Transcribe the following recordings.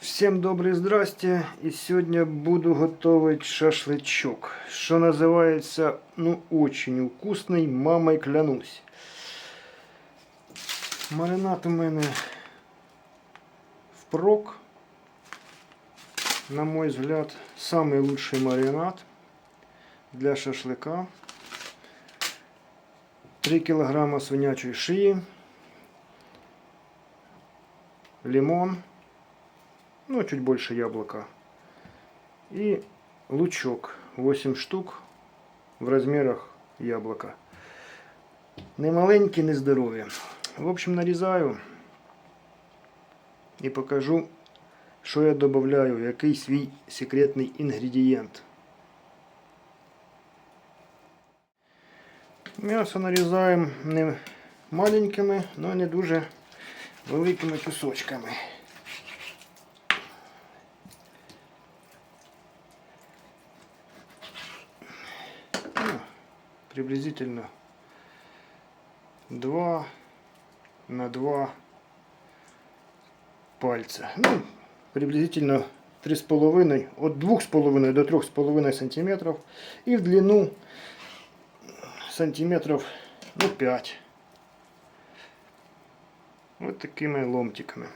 Всем добрый здрасте. И сегодня буду готовить шашлычок. Что называется, ну, очень вкусный. Мамой клянусь. Маринад у мене впрок. На мой взгляд, самый лучший маринад для шашлыка. 3 килограмма свинячої шиї, лимон, ну чуть больше яблока и лучок 8 штук в размерах яблока. Не маленькі, не здорові. В общем, нарізаю і покажу, що я додаю, який свій секретний інгредієнт. М'ясо нарізаємо не маленькими, але не дуже великими кусочками. Ну, приблизительно 2 на 2 пальця. Ну, приблизительно 3,5, от 2,5 до 3,5 сантиметров. И в длину сантиметров ну, 5. Вот такими ломтиками.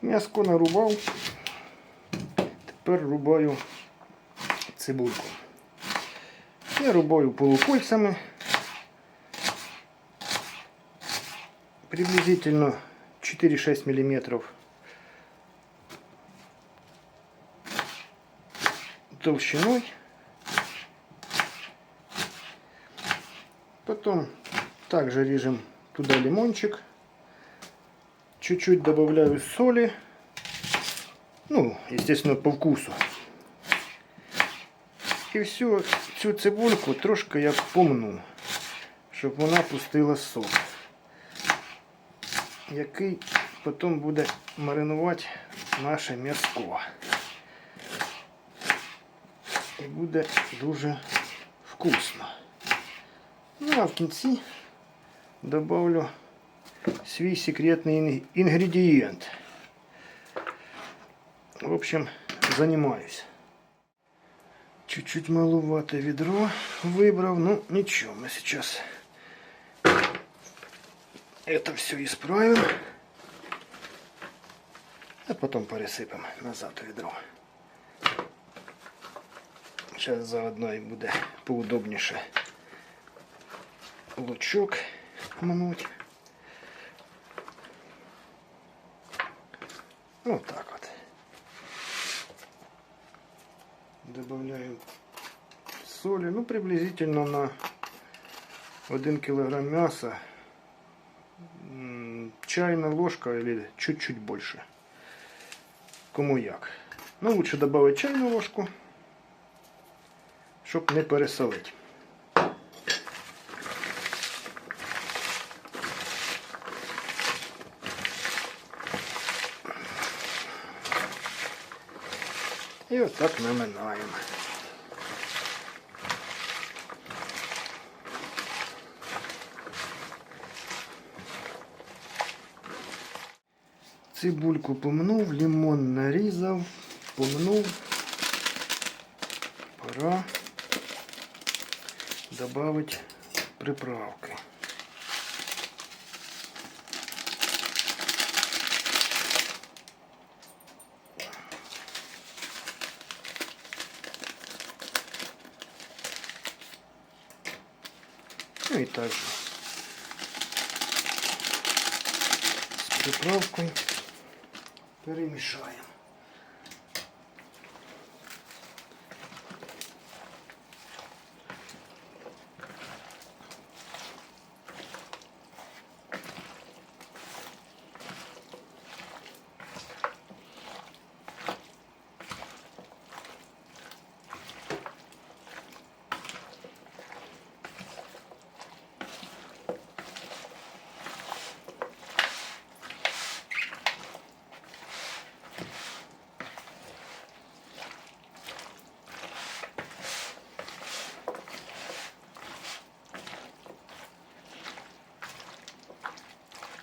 М'яско нарубав. Тепер рубаю цибульку. Я рубаю полукольцами. Приблизительно 4-6 миллиметров толщиной. Потом также режем туда лимончик. Чуть-чуть добавляю соли. Ну, естественно, по вкусу. І всю цю цибульку трошки як помну, щоб вона пустила сок, який потім буде маринувати наше м'яско. І буде дуже вкусно. Ну а в кінці добавлю свій секретний ін- інгредієнт. В общем, занимаюсь. Чуть-чуть маловато ведро выбрал. Ну, ничего, мы сейчас это все исправим. А потом пересыпем назад у ведро. Сейчас заодно і буде поудобніше лучок мнуть. Вот так вот. Добавляем соли, ну приблизительно на 1 килограмм мяса чайная ложка или чуть-чуть больше. Кому як. Ну лучше добавить чайную ложку, щоб не пересолить. Отак наминаємо. Цибульку помнув, лимон нарізав, помнув. Пора добавить приправки. Ну и также. С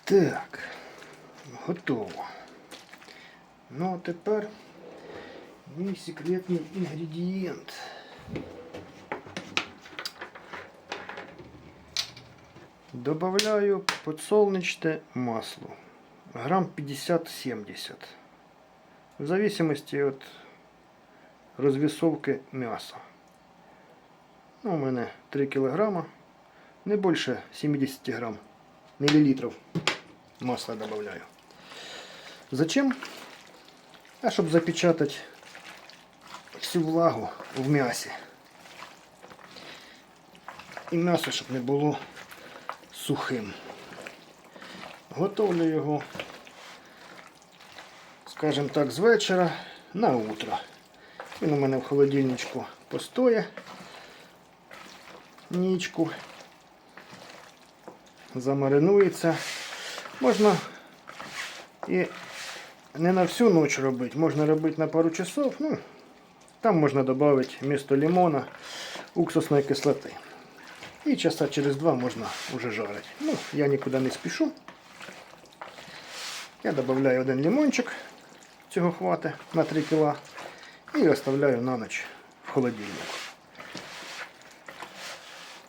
Так, готово. Ну а тепер мій секретний інгредієнт. Добавляю подсолнечное масло. Грамм 50-70. В зависимости от розвісовки м'яса. Ну, у мене 3 кг, не більше 70 грам миллилитров Масла добавляю. Зачем? А щоб запечатати всю влагу в м'ясі. І м'ясо, щоб не було сухим. Готовлю його, скажімо так, з вечора на утро. Він у мене в холодильничку постоє нічку, замаринується. Можна і не на всю ніч робити, можна робити на пару часов. Ну, там можна додати вместо лимона уксусної кислоти. І часа через два можна вже жарити. Ну, я нікуди не спішу. Я додаю один лимончик, цього хватить на 3 кг, і оставляю на ніч в холодильник.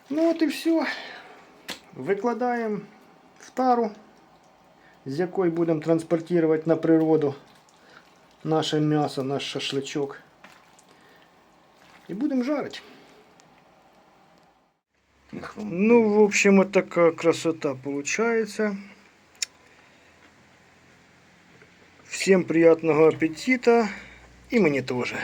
Ну от і все. Викладаємо в тару, з якої будемо транспортувати на природу наше м'ясо, наш шашличок. І будемо жарити. Ну, в общем, вот такая красота получается. Всем приятного аппетита. И мне тоже.